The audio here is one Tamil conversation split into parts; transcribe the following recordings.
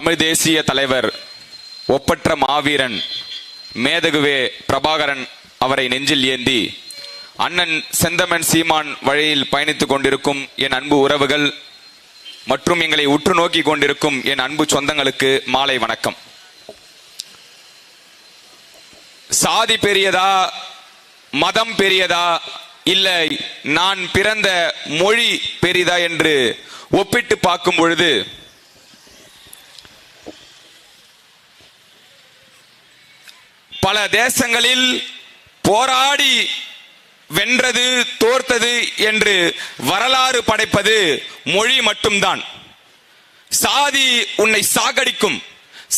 தமிழ் தேசிய தலைவர் ஒப்பற்ற மாவீரன் மேதகுவே பிரபாகரன் அவரை நெஞ்சில் ஏந்தி அண்ணன் செந்தமன் சீமான் வழியில் பயணித்துக் கொண்டிருக்கும் என் அன்பு உறவுகள் மற்றும் எங்களை உற்று நோக்கி கொண்டிருக்கும் என் அன்பு சொந்தங்களுக்கு மாலை வணக்கம். சாதி பெரியதா மதம் பெரியதா இல்லை நான் பிறந்த மொழி பெரிதா என்று ஒப்பிட்டு பார்க்கும் பொழுது பல தேசங்களில் போராடி வென்றது தோர்த்தது என்று வரலாறு படைப்பது மொழி மட்டும்தான். சாதி உன்னை சாகடிக்கும்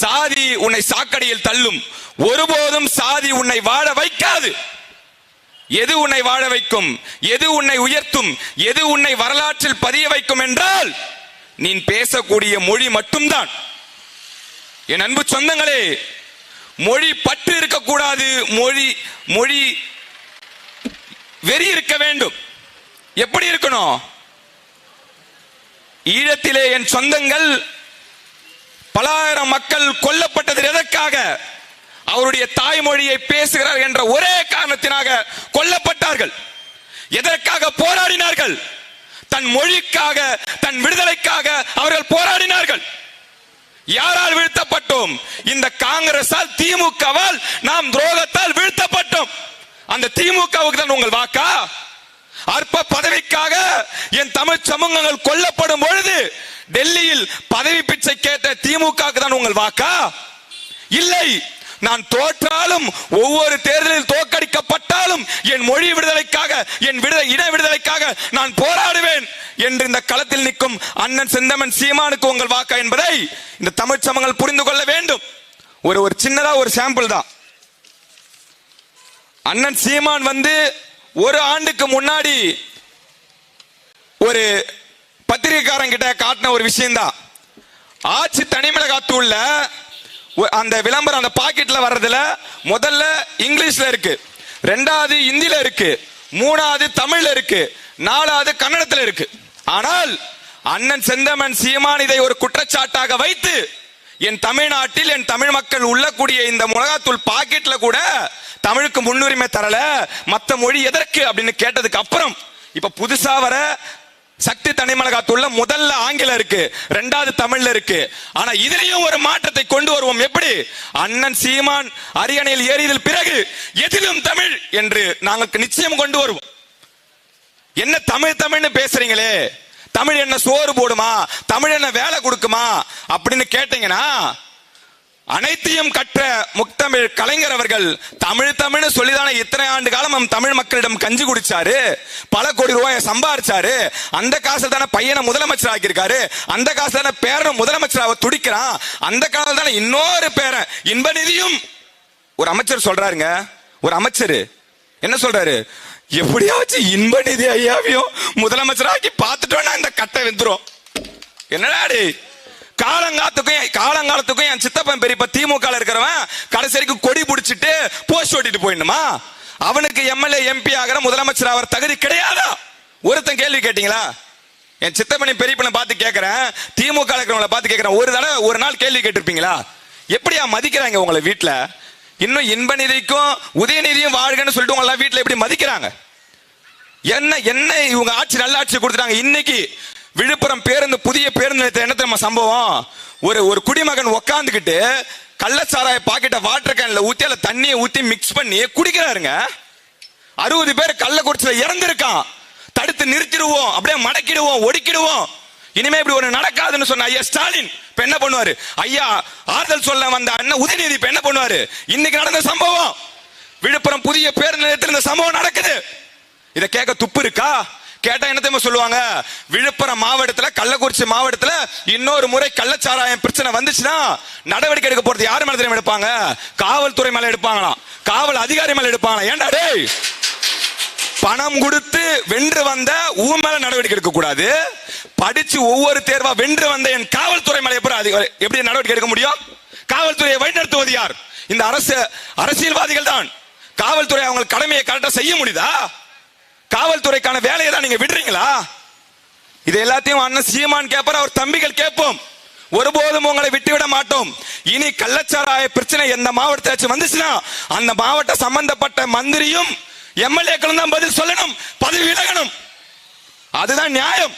சாதி உன்னை சாக்கடியில் தள்ளும் ஒருபோதும் சாதி உன்னை வாழ வைக்காது. எது உன்னை வாழ வைக்கும் எது உன்னை உயர்த்தும் எது உன்னை வரலாற்றில் பதிய வைக்கும் என்றால் நீ பேசக்கூடிய மொழி மட்டும்தான். என் அன்பு சொந்தங்களே மொழி பற்று இருக்கக்கூடாது மொழி மொழி வெறி இருக்க வேண்டும். எப்படி இருக்கணும்? ஈழத்திலே என் சொந்தங்கள் பலாயிரம் மக்கள் கொல்லப்பட்டது எதற்காக? அவருடைய தாய்மொழியை பேசுகிறார் என்ற ஒரே காரணத்தினாக கொல்லப்பட்டார்கள். எதற்காக போராடினார்கள்? தன் மொழிக்காக தன் விடுதலைக்காக அவர்கள் போராடினார்கள். யாரால் வீழ்த்தப்பட்டோம்? இந்த காங்கிரஸால் திமுகவால் நாம் துரோகத்தால் வீழ்த்தப்பட்டோம். அந்த திமுகவுக்கு தான் உங்கள் வாக்கா? அற்ப பதவிக்காக என் தமிழ் சமூகங்கள் கொல்லப்படும் பொழுது டெல்லியில் பதவி பிச்சை கேட்ட திமுக தான் உங்கள் வாக்கா? இல்லை நான் தோற்றாலும் ஒவ்வொரு தேர்தலில் தோற்கடிக்கப்பட்டாலும் என் மொழி விடுதலைக்காக என் விடுதலை இன விடுதலைக்காக நான் போராடுவேன். என்று இந்த களத்தில் நிற்கும் அண்ணன் செந்தமன் சீமானுக்கு உங்கள் வாக்கா என்பதை இந்த தமிழ் சமங்கள் புரிந்து கொள்ள வேண்டும். ஒரு ஒரு சின்னதா ஒரு சாம்பிள் தான். அண்ணன் சீமான் வந்து ஒரு ஆண்டுக்கு முன்னாடி ஒரு பத்திரிகைக்காரன் கிட்ட காட்டின ஒரு விஷயம்தான். ஆட்சி தனிமிளகாத்தூள்ல அந்த விளம்பரம் அந்த பாக்கெட்ல வர்றதுல முதல்ல இங்கிலீஷ்ல இருக்கு. ரெண்டாவது இந்தியில இருக்கு. மூணாவது தமிழ்ல இருக்கு. நாலாவது கன்னடத்தில் இருக்கு. ஆனால் அண்ணன் செந்தமன் சீமான் இதை ஒரு குற்றச்சாட்டாக வைத்து என் தமிழ்நாட்டில் என் தமிழ் மக்கள் உள்ளக்கூடிய இந்த மிளகாத்தூள் பாக்கெட்ல கூட தமிழுக்கு முன்னுரிமை தரல மத்த மொழி எதற்கு அப்படின்னு கேட்டதுக்கு அப்புறம் இப்ப புதுசா வர சக்தி தனிமிளகாத்தூள்ல முதல்ல ஆங்கிலம் இருக்கு ரெண்டாவது தமிழ்ல இருக்கு. ஆனா இதுலயும் ஒரு மாற்றத்தை கொண்டு வருவோம். எப்படி? அண்ணன் சீமான் அரியணையில் ஏறியதில் பிறகு எதிலும் தமிழ் என்று நாங்கள் நிச்சயம் கொண்டு வருவோம். என்ன தமிழ் தமிழ்னு பேசுறீங்களே? தமிழ் என்ன சோறு போடுமா? தமிழ் என்ன வேலை கொடுக்குமா? அப்படின்னு கேட்டீங்கன்னா அனைத்தையும் கற்ற முக்தமிழ் கலைஞர் அவர்கள் தமிழ் தமிழ்னு சொல்லிதானே இத்தனை ஆண்டு காலம் நம் தமிழ் மக்களிடம் கஞ்சி குடிச்சாரு பல கோடி ரூபாய் சம்பாரிச்சாரு அந்த காசில் தானே பையனை முதலமைச்சர் ஆக்கியிருக்காரு அந்த காசு தானே பேரன் முதலமைச்சராக துடிக்கிறான் அந்த காலம் தானே இன்னொரு பேரன் இன்ப நிதியும். ஒரு அமைச்சர் சொல்றாருங்க ஒரு அமைச்சர். என்ன சொல்றாரு? எப்படியாச்சும் இன்ப நிதி ஐயாவையும் முதலமைச்சராக்கி பார்த்துட்டோன்னா இந்த கட்டை வெந்துரும். என்னடாடி காலங்காலத்துக்கும் காலங்காலத்துக்கும் என் சித்தப்பன் பெரியப்ப திமுக இருக்கிறவன் கடைசி வரைக்கும் கொடி பிடிச்சிட்டு போஸ்ட் ஓட்டிட்டு போயிடணுமா? அவனுக்கு எம்எல்ஏ எம்பி ஆகிற முதலமைச்சர் ஆகிற தகுதி கிடையாதா? ஒருத்தன் கேள்வி கேட்டீங்களா? என் சித்தப்பனை பெரியப்பனை பார்த்து கேட்கிறேன் திமுக இருக்கிறவங்கள பார்த்து கேட்கிறேன் ஒரு தடவை ஒரு நாள் கேள்வி கேட்டிருப்பீங்களா? எப்படியா மதிக்கிறாங்க உங்களை வீட்டில் இன்னும் இன்ப நிதிக்கும் உதயநிதியும் வாழ்கன்னு சொல்லிட்டு உங்களை வீட்டுல எப்படி மதிக்கிறாங்க? என்ன என்ன இவங்க ஆட்சி நல்ல ஆட்சி கொடுத்துட்டாங்க? இன்னைக்கு விழுப்புரம் பேருந்து புதிய பேருந்து நிலையத்தில் என்ன தெரியுமா சம்பவம்? ஒரு ஒரு குடிமகன் உக்காந்துக்கிட்டு கள்ளச்சாராய பாக்கெட்டை வாட்டர் கேன்ல ஊத்தி அதுல தண்ணியை ஊத்தி மிக்ஸ் பண்ணி குடிக்கிறாருங்க. அறுபது பேர் கள்ளக்குறிச்சியில் இறந்துருக்கான். தடுத்து நிறுத்திடுவோம் அப்படியே மடக்கிடுவோம் ஒடுக்கிடுவோம். இனிமே இப்படி ஒன்று நடக்காதுன்னு சொன்ன ஐயா ஸ்டாலின். இப்ப என்ன பண்ணுவாரு? ஐயா ஆறுதல் சொல்ல வந்த அண்ணன் உதயநிதி இப்ப என்ன பண்ணுவாரு? இன்னைக்கு நடந்த சம்பவம். விழுப்புரம் புதிய பேருந்து நிலையத்தில் இந்த சம்பவம் நடக்குது. இத கேட்க துப்பு இருக்கா? கேட்டா என்ன தெரியுமா சொல்லுவாங்க? விழுப்புரம் மாவட்டத்துல கள்ளக்குறிச்சி மாவட்டத்துல இன்னொரு முறை கள்ளச்சாராயம் பிரச்சனை வந்துச்சுன்னா நடவடிக்கை எடுக்க போறது யாரு மேல தெரியுமா எடுப்பாங்க? காவல்துறை மேல எடுப்பாங்களாம். காவல் அதிகாரி மேல எடுப்பாங்களாம். ஏன்டா டேய்? பணம் கொடுத்து வென்று வந்த ஊ மேல நடவடிக்கை எடுக்க கூடாது. படிச்சு ஒவ்வொரு தேர்வா வென்று வந்த என் காவல்துறை மேல எப்படி எப்படி நடவடிக்கை எடுக்க முடியும்? காவல்துறையை வழிநடத்துவது யார்? இந்த அரசு அரசியல்வாதிகள் தான். காவல்துறை அவங்க கடமையை கரெக்டா செய்ய முடியுதா? காவல்துறைக்கான வேலையை தான் நீங்க விடுறீங்களா? இது எல்லாத்தையும் அண்ணன் சீமான் கேட்பார் அவர் தம்பிகள் கேட்போம். ஒருபோதும் உங்களை விட்டுவிட மாட்டோம். இனி கள்ளச்சாராய பிரச்சனை எந்த மாவட்டத்தாச்சும் வந்துச்சுன்னா அந்த மாவட்ட சம்பந்தப்பட்ட மந்திரியும் எம்எல்ஏக்களும் தான் பதில் சொல்லணும் பதவி விலகணும். அதுதான் நியாயம்.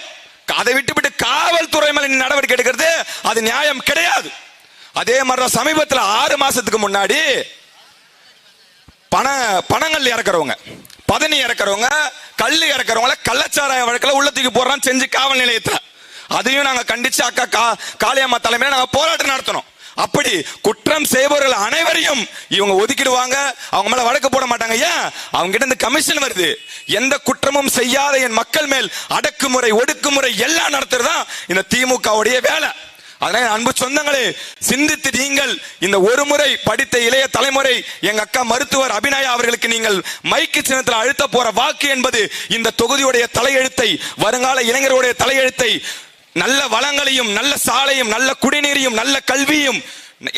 அதை விட்டுவிட்டு காவல்துறை மேல நடவடிக்கை எடுக்கிறது அது நியாயம் கிடையாது. அதே மாதிரி சமீபத்தில் ஆறு மாசத்துக்கு முன்னாடி பண பணங்கள் இறக்குறவங்க பதனி இறக்குறவங்க கல் இறக்குறவங்கள கள்ளச்சாராய வழக்கில் உள்ளத்துக்கு போடுறான் செஞ்சு காவல் நிலையத்தில். அதையும் நாங்கள் கண்டிச்சு அக்கா கா காளியம்மா தலைமையில நாங்கள் போராட்டம் நடத்தணும். அப்படி குற்றம் செய்பவர்கள் அனைவரையும் இவங்க ஒதுக்கிடுவாங்க. அவங்க மேல வழக்கு போட மாட்டாங்க. ஏன்? அவங்க கிட்ட இருந்து கமிஷன் வருது. எந்த குற்றமும் செய்யாத என் மக்கள் மேல் அடக்குமுறை ஒடுக்குமுறை எல்லாம் நடத்துறதுதான் இந்த திமுகவுடைய வேலை. அதனால அன்பு சொந்தங்களே சிந்தித்து நீங்கள் இந்த ஒரு முறை படித்த இளைய தலைமுறை எங்க அக்கா மருத்துவர் அபிநயா அவர்களுக்கு நீங்கள் மைக்கு சின்னத்தில் அழுத்த போற வாக்கு என்பது இந்த தொகுதியுடைய தலையெழுத்தை வருங்கால இளைஞருடைய தலையெழுத்தை நல்ல வளங்களையும் நல்ல சாலையும் நல்ல குடிநீரையும் நல்ல கல்வியும்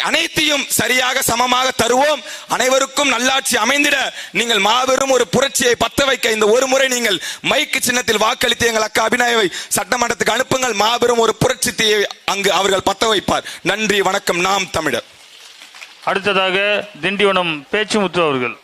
அனைத்தையும் சரியாக சமமாக தருவோம். அனைவருக்கும் நல்லாட்சி அமைந்திட நீங்கள் மாபெரும் ஒரு புரட்சியை பத்த வைக்க இந்த ஒரு முறை நீங்கள் மைக்கு சின்னத்தில் வாக்களித்து எங்கள் அக்கா அபிநயவை சட்டமன்றத்துக்கு அனுப்புங்கள். மாபெரும் ஒரு புரட்சி தீயை அங்கு அவர்கள் பத்த வைப்பார். நன்றி வணக்கம். நாம் தமிழர். அடுத்ததாக திண்டிவனம் பேச்சுமுத்து அவர்கள்.